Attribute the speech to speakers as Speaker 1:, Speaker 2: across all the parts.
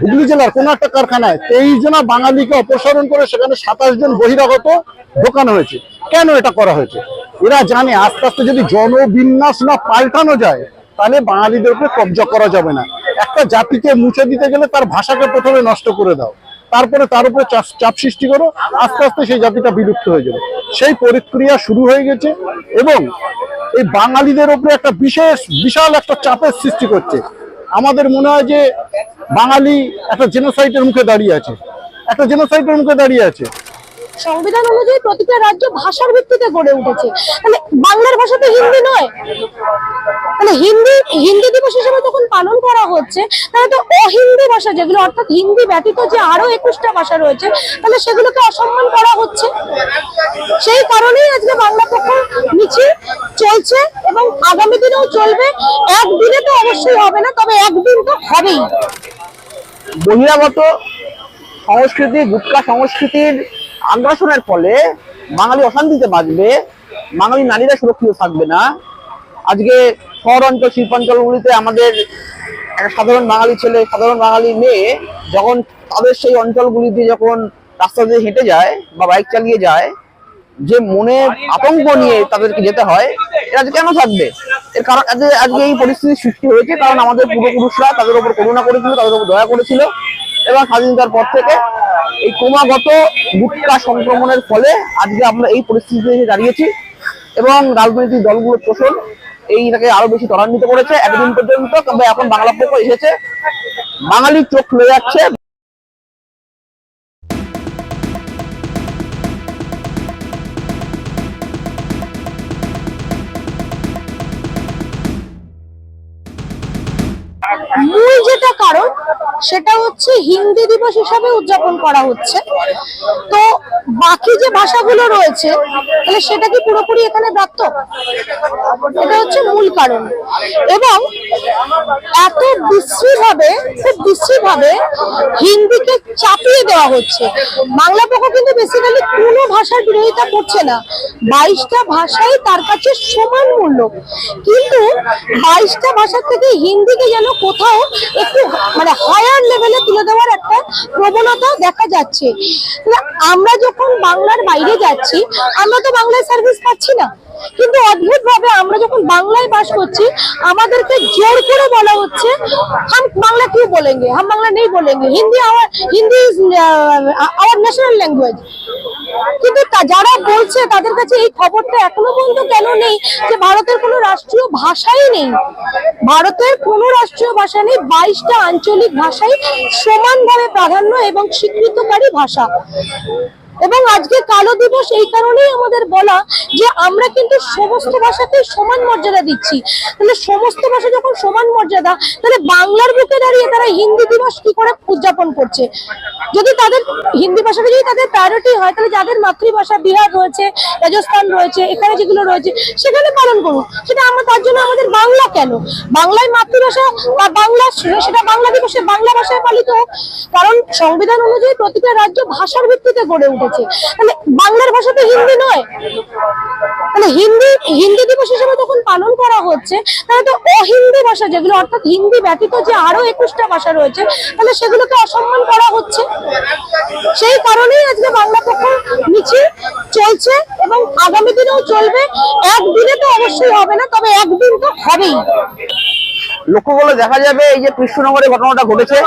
Speaker 1: হুগলি জেলার কোন একটা কারখানায় তেইশ জনা বাঙালিকে অপসারণ করে সেখানে সাতাশ জন বহিরাগত ঢোকানো হয়েছে। কেন এটা করা হয়েছে? এরা জানে আস্তে আস্তে যদি জনবিন্যাস না পাল্টানো যায়, তাহলে বাঙালিদের উপরে কবজা করা যাবে না। একটা জাতিকে মুছে দিতে গেলে তার ভাষাকে প্রথমে নষ্ট করে দাও। তারপরে তার উপরে চাপ সৃষ্টি করো, আস্তে আস্তে সেই জাতিটা বিলুপ্ত হয়ে যাবে। সেই প্রক্রিয়া শুরু হয়ে গেছে এবং এই বাঙালিদের উপরে একটা বিশেষ, বিশাল একটা চাপের সৃষ্টি করছে। আমাদের মনে হয় যে বাঙালি একটা জেনোসাইটের মুখে দাঁড়িয়ে আছে। একটা জেনোসাইটের মুখে দাঁড়িয়ে আছে।
Speaker 2: সংবিধান অনুযায়ী প্রতিটা রাজ্য ভাষার ভিত্তিতে গড়ে উঠেছে। মানে বাংলার ভাষা তো হিন্দি নয়। মানে হিন্দি হিন্দি দিবস হিসেবে যখন পালন করা হচ্ছে, তাহলে তো অহিন্দি ভাষা যেগুলো, অর্থাৎ হিন্দি ব্যতীত যে আরও একুশটা ভাষা রয়েছে, তাহলে সেগুলোকে অসম্মান করা হচ্ছে। সেই কারণেই আজকে বাংলা পক্ষ মিছিল চলছে এবং আগামী দিনেও চলবে। একদিনে তো অবশ্যই হবে না, তবে একদিন তো হবেই।
Speaker 3: বহিরাগত সংস্কৃতি, গুটকা সংস্কৃতির আগ্রাসনের ফলে বাঙালি অশান্তিতে বাঁচবে, বাঙালি নারীরা সুরক্ষিত থাকবে না। আজকে শহর অঞ্চল শিল্পাঞ্চলগুলিতে আমাদের একটা সাধারণ বাঙালি ছেলে, সাধারণ বাঙালি মেয়ে যখন তাদের সেই অঞ্চলগুলিতে যখন রাস্তা দিয়ে হেঁটে যায় বা বাইক চালিয়ে যায়, যে মনে আতঙ্ক নিয়ে তাদেরকে যেতে হয়, এরা কেন থাকবে? এর কারণ আজকে এই পরিস্থিতির সৃষ্টি হয়েছে কারণ আমাদের পূর্বপুরুষরা তাদের উপর করুণা করেছিল, তাদের উপর দয়া করেছিল এবং স্বাধীনতার পর থেকে এই ক্রমাগত গুটকা সংক্রমণের ফলে আজকে আমরা এই পরিস্থিতিতে এসে দাঁড়িয়েছি এবং রাজনৈতিক দলগুলোর শোষণ এইটাকে আরও বেশি ত্বরান্বিত করেছে। এতদিন পর্যন্ত তবে এখন বাংলা পক্ষ এসেছে। বাঙালি চোখ খুলে যাচ্ছে।
Speaker 2: সেটা হচ্ছে হিন্দি দিবস হিসাবে উদযাপন করা হচ্ছে। তো বাকি যে ভাষাগুলো রয়েছে, তাহলে সেটা কি পুরোপুরি এখানে ব্যর্থ? এটা হচ্ছে মূল কারণ। এবং এত বিশ্রীভাবে, খুব বিশ্রী ভাবে হিন্দিকে চাপিয়ে দেওয়া হচ্ছে। বাংলা পক্ষ কিন্তু বেসিক্যালি কোনো ভাষার বিরোধিতা করছে না। বাইশটা ভাষাই তার কাছে সমান মূল্য। কিন্তু বাইশটা ভাষার থেকে হিন্দিকে যেন কোথাও একটু মানে হায়ার লেভেলে তুলে দেওয়ার একটা প্রবণতা দেখা যাচ্ছে। আমরা যখন বাংলার বাইরে যাচ্ছি, আমরা তো বাংলায় সার্ভিস পাচ্ছি না। কিন্তু অদ্ভুত ভাবে আমরা যখন বাংলায় বাস করছি, আমাদেরকে জোর করে বলা হচ্ছে, হাম বাংলা কি বলেঙ্গে? হাম বাংলা নেই বলেঙ্গে। Hindi our Hindi is our national language কিন্তু যারা বলছে, তাদের কাছে এই খবরটা এখনও পর্যন্ত কেন নেই যে ভারতের কোনো রাষ্ট্রীয় ভাষাই নেই? ভারতের কোনো রাষ্ট্রীয় ভাষা নেই, বাইশটা আঞ্চলিক ভাষাই সমানভাবে প্রাধান্য এবং স্বীকৃতকারী ভাষা। এবং আজকে কালো দিবস এই কারণেই আমাদের বলা যে আমরা কিন্তু সমস্ত ভাষাকে সমান মর্যাদা দিচ্ছি। তাহলে সমস্ত ভাষা যখন সমান মর্যাদা, তাহলে বাংলার বুকে দাঁড়িয়ে তারা হিন্দি দিবস কি করে উদযাপন করছে? যদি তাদের হিন্দি ভাষাটা যদি তাদের প্রায়োরিটি হয়, তাহলে যাদের মাতৃভাষা বিহার রয়েছে, রাজস্থান রয়েছে, এখানে যেগুলো রয়েছে, সেখানে পালন করুন। সেটা আমরা তার জন্য আমাদের বাংলা কেন? বাংলায় মাতৃভাষা বা বাংলা সেটা বাংলা দিবসে বাংলা ভাষায় পালিত হোক। কারণ সংবিধান অনুযায়ী প্রতিটা রাজ্য ভাষার ভিত্তিতে গড়ে উঠেছে। মানে বাংলার ভাষা তো হিন্দি নয়। মানে হিন্দি হিন্দি দিবস হিসেবে যখন পালন করা হচ্ছে, তাহলে তো অহিন্দি ভাষা যেগুলো, অর্থাৎ হিন্দি ব্যতীত যে আরও একুশটা ভাষা রয়েছে, তাহলে সেগুলোকে অসম্মান করা হচ্ছে। সেই কারণেই আজকে বাংলা পক্ষ মিছিল চলছে এবং আগামী দিনেও চলবে। একদিনে তো অবশ্যই হবে না, তবে একদিন তো হবেই।
Speaker 3: লক্ষ্য করলে দেখা যাবে এই যে কৃষ্ণনগরে ঘটনাটা ঘটেছে,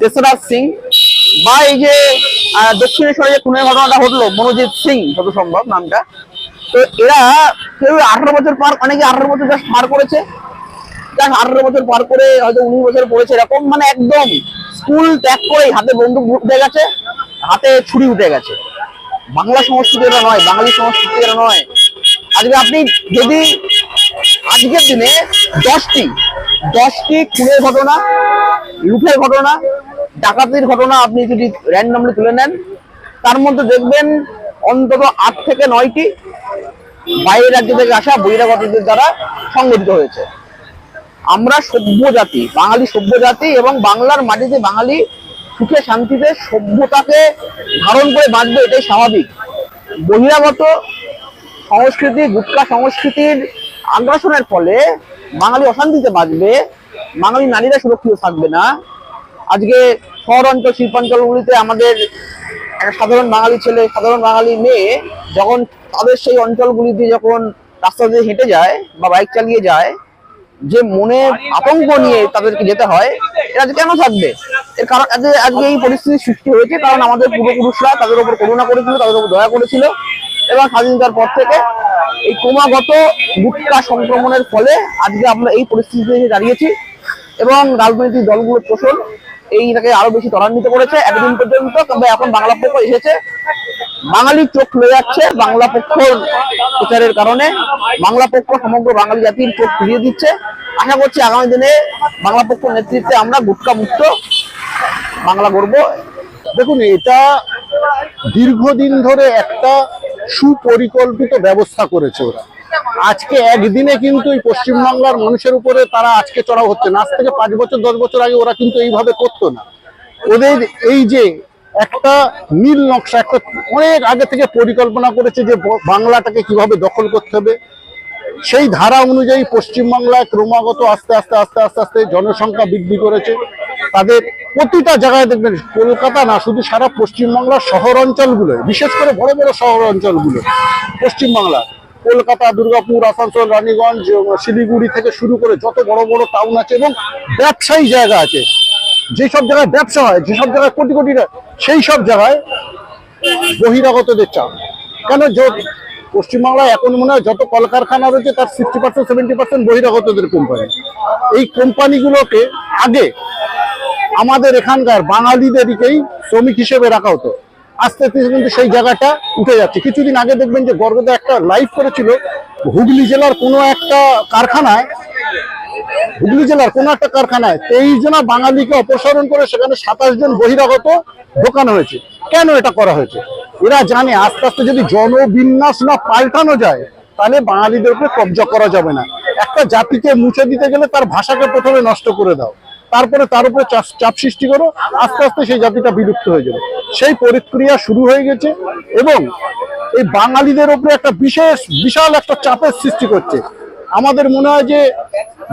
Speaker 3: দেশরাজ সিং বা এই যে দক্ষিণেশ্বরে যে খুনের ঘটনাটা ঘটলো, মনোজিৎ সিং, যত সম্ভব নামটা। তো এরা কেউ আঠারো বছর পার, অনেকে আঠারো বছর জাস্ট পার করেছে। আঠারো বছর পার করে হয়তো উনিশ বছর পড়েছে এরকম মানে একদম স্কুল ত্যাগ করে হাতে বন্দুক উঠে গেছে, হাতে ছুরি উঠে গেছে। বাংলা সংস্কৃতি এটা নয়, বাঙালি সংস্কৃতি এটা নয়। আজকে আপনি যদি আজকের দিনে দশটি দশটি খুনের ঘটনা, লুটের ঘটনা, ডাকাতির ঘটনা আপনি যদি র্যান্ডমলি তুলে নেন, তার মধ্যে দেখবেন অন্তত আট থেকে নয়টি বাইরের রাজ্য থেকে আসা বহিরাগতদের দ্বারা সংগঠিত হয়েছে। আমরা সভ্য জাতি, বাঙালি সভ্য জাতি এবং বাংলার মাটিতে বাঙালি, সুখে শান্তিতে সভ্যতাকে ধারণ করে বাঁচবে এটাই স্বাভাবিক। বহিরাগত সংস্কৃতি, গুটকা সংস্কৃতির আগ্রাসনের ফলে বাঙালি অশান্তিতে বাঁচবে, বাঙালি নারীরা সুরক্ষিত থাকবে না। আজকে শহর অঞ্চল শিল্পাঞ্চলগুলিতে আমাদের একটা সাধারণ বাঙালি ছেলে, সাধারণ বাঙালি মেয়ে যখন তাদের সেই অঞ্চলগুলিতে যখন রাস্তা দিয়ে হেঁটে যায় বা বাইক চালিয়ে যায় যে মনে আতঙ্ক নিয়ে তাদেরকে যেতে হয়, এরা কেন থাকবে? এর কারণ আজকে এই পরিস্থিতির সৃষ্টি হয়েছে, কারণ আমাদের পূর্বপুরুষরা তাদের উপর করুণা করেছিল, তাদের উপর দয়া করেছিল, এবং স্বাধীনতার পর থেকে এই ক্রমাগত গুটকা সংক্রমণের ফলে আজকে আমরা এই পরিস্থিতিতে এসে দাঁড়িয়েছি, এবং রাজনৈতিক দলগুলোর পোষণ এইটাকে আরও বেশি ত্বরান্বিত করেছে। এতদিন পর্যন্ত তবে এখন বাংলা পক্ষ এসেছে। বাঙালির চোখ খুলে যাচ্ছে, বাংলা পক্ষর প্রচারের কারণে। বাংলা পক্ষ সমগ্র বাঙালি জাতির চোখ ফিরিয়ে দিচ্ছে। আশা করছি আগামী দিনে বাংলা পক্ষ নেতৃত্বে আমরা গুটকা মুক্ত বাংলা গড়ব।
Speaker 1: দেখুন, এটা দীর্ঘদিন ধরে একটা সুপরিকল্পিত ব্যবস্থা করেছে ওরা। আজকে একদিনে কিন্তু এই পশ্চিমবাংলার মানুষের উপরে তারা আজকে চড়াও হচ্ছে না। আজ থেকে পাঁচ বছর, দশ বছর আগে ওরা কিন্তু এইভাবে করতো না। ওদের এই যে একটা নীল নকশা, একটা অনেক আগে থেকে পরিকল্পনা করেছে যে বাংলাটাকে কীভাবে দখল করতে হবে। সেই ধারা অনুযায়ী পশ্চিমবাংলায় ক্রমাগত আস্তে আস্তে আস্তে আস্তে আস্তে জনসংখ্যা বৃদ্ধি করেছে। তাদের প্রতিটা জায়গায় দেখবেন কলকাতা না, শুধু সারা পশ্চিমবাংলার শহর অঞ্চলগুলো বিশেষ করে বড় বড় শহর অঞ্চলগুলো পশ্চিমবাংলা কলকাতা, দুর্গাপুর, আসানসোল, রানীগঞ্জ শিলিগুড়ি থেকে শুরু করে যত বড় বড় টাউন আছে এবং ব্যবসায়ী জায়গা আছে। যেসব জায়গায় ব্যবসা হয়, যেসব জায়গায় কোটি কোটি সেই সব জায়গায় বহিরাগতদের চাপ। কেন পশ্চিমবাংলায় এখন মনে হয় যত কলকারখানা রয়েছে, তার সিক্সটি পার্সেন্ট সেভেন্টি পার্সেন্ট বহিরাগতদের কোম্পানি এই কোম্পানিগুলোকে আগে আমাদের এখানকার বাঙালিদেরকেই শ্রমিক হিসেবে রাখা হতো। আস্তে আস্তে কিন্তু সেই জায়গাটা উঠে যাচ্ছে। কিছুদিন আগে দেখবেন যে গর্গদা একটা লাইভ করেছিল, হুগলি জেলার কোনো একটা কারখানায় হুগলি জেলার কোনো একটা কারখানায় তেইশ জনা বাঙালিকে অপসারণ করে সেখানে সাতাশ জন বহিরাগত ঢোকানো হয়েছে। কেন এটা করা হয়েছে? এরা জানে আস্তে আস্তে যদি জনবিন্যাস না পাল্টানো যায়, তাহলে বাঙালিদের উপরে কবজা করা যাবে না। একটা জাতিকে মুছে দিতে গেলে তার ভাষাকে প্রথমে নষ্ট করে দাও। তারপরে তার উপরে চাপ- সৃষ্টি করো, আস্তে আস্তে সেই জাতিটা বিলুপ্ত হয়ে যাবে। সেই প্রক্রিয়া শুরু হয়ে গেছে এবং এই বাঙালিদের উপরে একটা বিশেষ, বিশাল একটা চাপের সৃষ্টি করছে। আমাদের মনে হয় যে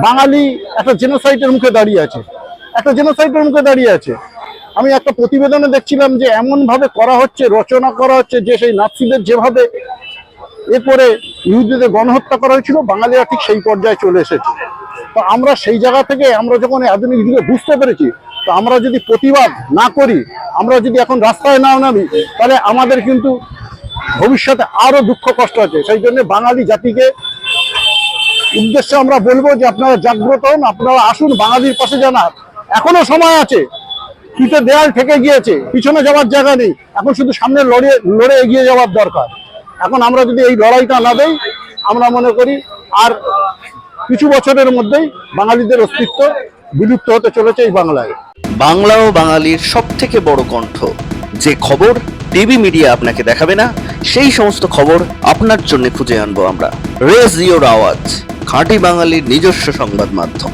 Speaker 1: বাঙালি একটা জেনোসাইটের মুখে দাঁড়িয়ে আছে। একটা জেনোসাইটের মুখে দাঁড়িয়ে আছে। আমি একটা প্রতিবেদনে দেখছিলাম যে এমন ভাবে করা হচ্ছে, রচনা করা হচ্ছে যে সেই নাৎসিদের যেভাবে এ করে ইহুদিদের গণহত্যা করা হয়েছিল, বাঙালিরা ঠিক সেই পর্যায়ে চলে এসেছে। তো আমরা সেই জায়গা থেকে আমরা যখন আধুনিক যুগে বুঝতে পেরেছি, তো আমরা যদি প্রতিবাদ না করি, আমরা যদি এখন রাস্তায় না নামি, তাহলে আমাদের কিন্তু ভবিষ্যতে আরও দুঃখ কষ্ট আছে। সেই জন্য বাঙালি জাতিকে উদ্দেশ্যে আমরা বলব যে আপনারা জাগ্রত হন, আপনারা আসুন বাঙালির পাশে জানার এখনও সময় আছে, পিঠে দেয়াল থেকে গিয়েছে, পিছনে যাওয়ার জায়গা নেই। এখন শুধু সামনে লড়ে লড়ে এগিয়ে যাওয়ার দরকার। এখন আমরা যদি এই লড়াইটা না দেই, আমরা মনে করি আর কিছু বছরের মধ্যেই বাঙালিদের অস্তিত্ব বিলুপ্ত হতে চলেছে এই বাংলায়।
Speaker 4: বাংলা ও বাঙালির সব থেকে বড় কণ্ঠ। যে খবর টিভি মিডিয়া আপনাকে দেখাবে না, সেই সমস্ত খবর আপনার জন্য খুঁজে আনব আমরা। রেজ ইওর আওয়াজ। খাঁটি বাঙালির নিজস্ব সংবাদ মাধ্যম।